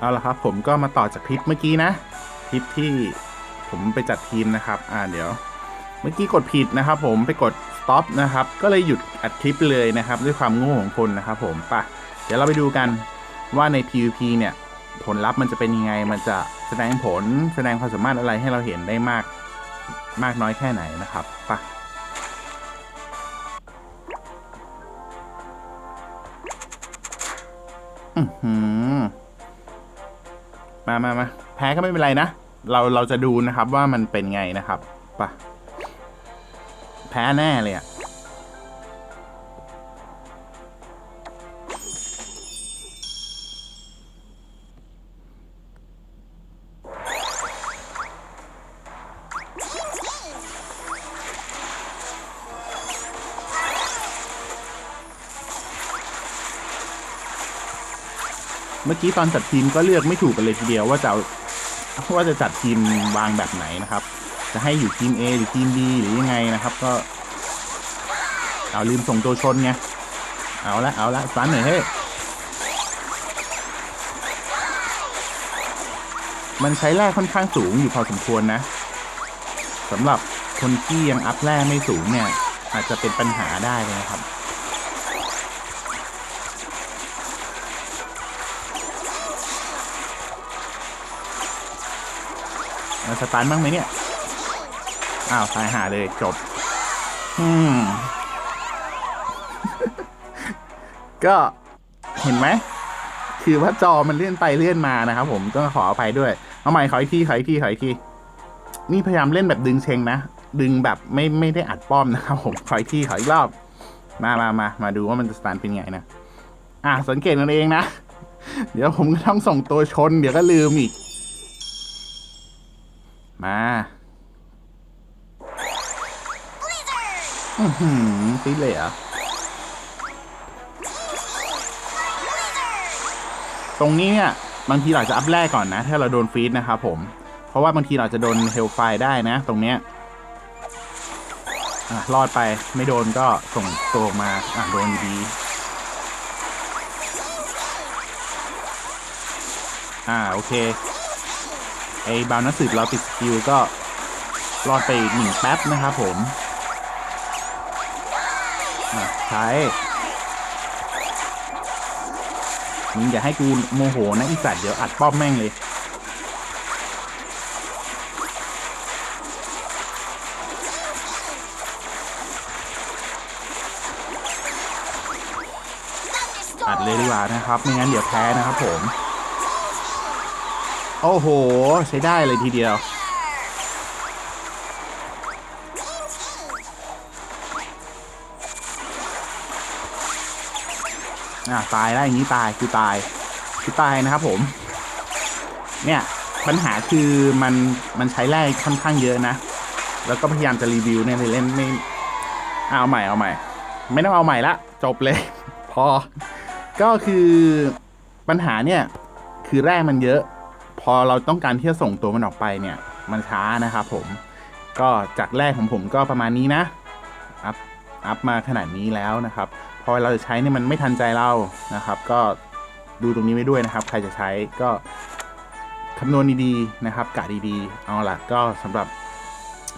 เอาละครับผมก็มาต่อจากคลิปเมื่อกี้นะคลิปที่ผมไปจัดทีมนะครับอ่าเดี๋ยวเมื่อกี้กดผิดนะครับ ผมไปกด stop นะครับ ก็เลยหยุดอัดคลิปเลยนะครับ ด้วยความโง่ของคนนะครับผมปะเดี๋ยวเราไปดูกันว่าใน PVP เนี่ย ผลลัพธ์มันจะเป็นยังไง มันจะแสดงผลแสดงความสามารถอะไรให้เราเห็นได้มาก มากน้อยแค่ไหนนะครับปะอื้อหือ มามามาแพ้ก็ไม่เป็นไรนะ เราเราจะดูนะครับว่ามันเป็นไงนะครับปะแพ้แน่เลยอะ เมื่อกี้ตอนจัดทีมก็เลือกไม่ถูกกันเลยทีเดียวว่าจะเอาว่าจะจัดทีมวางแบบไหนนะครับ จะให้อยู่ทีม A หรือทีม B หรือยังไงนะครับ ก็ เอาลืมส่งตัวชนไงเอาละเอาละสันหน่อยเฮ้มันใช้แร่ค่อนข้างสูงอยู่พอสมควรนะสำหรับคนที่ยังอัพแร่ไม่สูงเนี่ย อาจจะเป็นปัญหาได้เลยนะครับ มาสตันบ้างไหมเนี่ย อ้าวตายหาเลยจบ อืม ก็เห็นไหม คือว่าจอมันเลื่อนไปเลื่อนมานะครับผมต้องขออภัยด้วย เอาใหม่ขออีกทีขออีกทีขออีกที นี่พยายามเล่นแบบดึงเชงนะ ดึงแบบไม่ไม่ได้อัดป้อมนะครับผมขออีกทีขออีกรอบ มามามามาดูว่ามันจะสตันเป็นไงนะ อะสังเกตกันเองนะ เดี๋ยวผมก็ต้องส่งตัวชน เดี๋ยวก็ลืมอีก มาอือหือติดเลยเหรอะตรงนี้เนี่ยบางทีเราจะอัพแรกก่อนนะ ถ้าเราโดนฟีดนะครับผม เพราะว่าบางทีเราจะโดนเฮลไฟได้นะ ตรงเนี้ยอะรอดไปไม่โดนก็ส่งตัวออกมาอะโดนอยู่ดี อ่าโอเค ไอ้บาวนัสสึเราติดสกิลก็รอดไปหนึ่งแป๊บนะครับผมใช้มึงอย่าให้กูโมโหนะอีสัตว์เดี๋ยวอัดป้อมแม่งเลยอัดเลยดีกว่านะครับ ไม่งั้นเดี๋ยวแพ้นะครับผม โอ้โห ใช้ได้เลยทีเดียว อะตายแล้อย่างนี้ตายคือตายคือตายนะครับผม เนี่ยปัญหาคือมันมันใช้แร่ค่อนข้างเยอะนะ แล้วก็พยายามจะรีวิวเนี่ยเล่นไม่เอาใหม่เอาใหม่ ไม่ต้องเอาใหม่ละ จบเลย พอ ก็คือปัญหาเนี่ย คือแร่มันเยอะ อเราต้องการที่จะส่งตัวมันออกไปเนี่ย มันช้านะครับผม ก็จากแรกของผมก็ประมาณนี้นะ อัพ อัพมาขนาดนี้แล้วนะครับ พอเราจะใช้เนี่ยมันไม่ทันใจเรานะครับ ก็ดูตรงนี้ไว้ด้วยนะครับ ใครจะใช้ก็คำนวณดีๆนะครับ กะดีๆ เอาละก็สำหรับ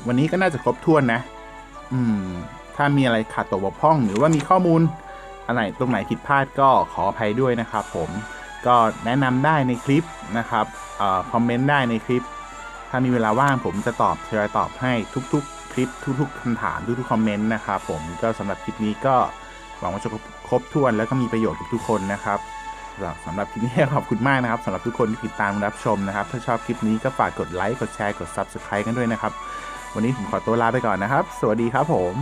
วันนี้ก็น่าจะครบถ้วนนะ อืม ถ้ามีอะไรขาดตกบกพร่อง หรือว่ามีข้อมูลอะไรตรงไหนผิดพลาดก็ขออภัยด้วยนะครับผม ก็แนะนำได้ในคลิปนะครับอคอมเมนต์ได้ในคลิป ถ้ามีเวลาว่างผมจะตอบทยอยตอบให้ทุกๆ คลิปทุกๆคำถามทุกๆคอมเมนต์นะครับผมก็สำหรับคลิปนี้ก็หวังว่าจะครบถ้วนแล้วก็มีประโยชน์กับทุกคนนะครับสำหรับสำหรับคลิปนี้ขอบคุณมากนะครับสำหรับทุกคนที่ติดตามรับชมนะครับ ถ้าชอบคลิปนี้ก็ฝากกดไลค์กดแชร์กด Subscribe กันด้วยนะครับ วันนี้ผมขอตัวลาไปก่อนนะครับ สวัสดีครับผม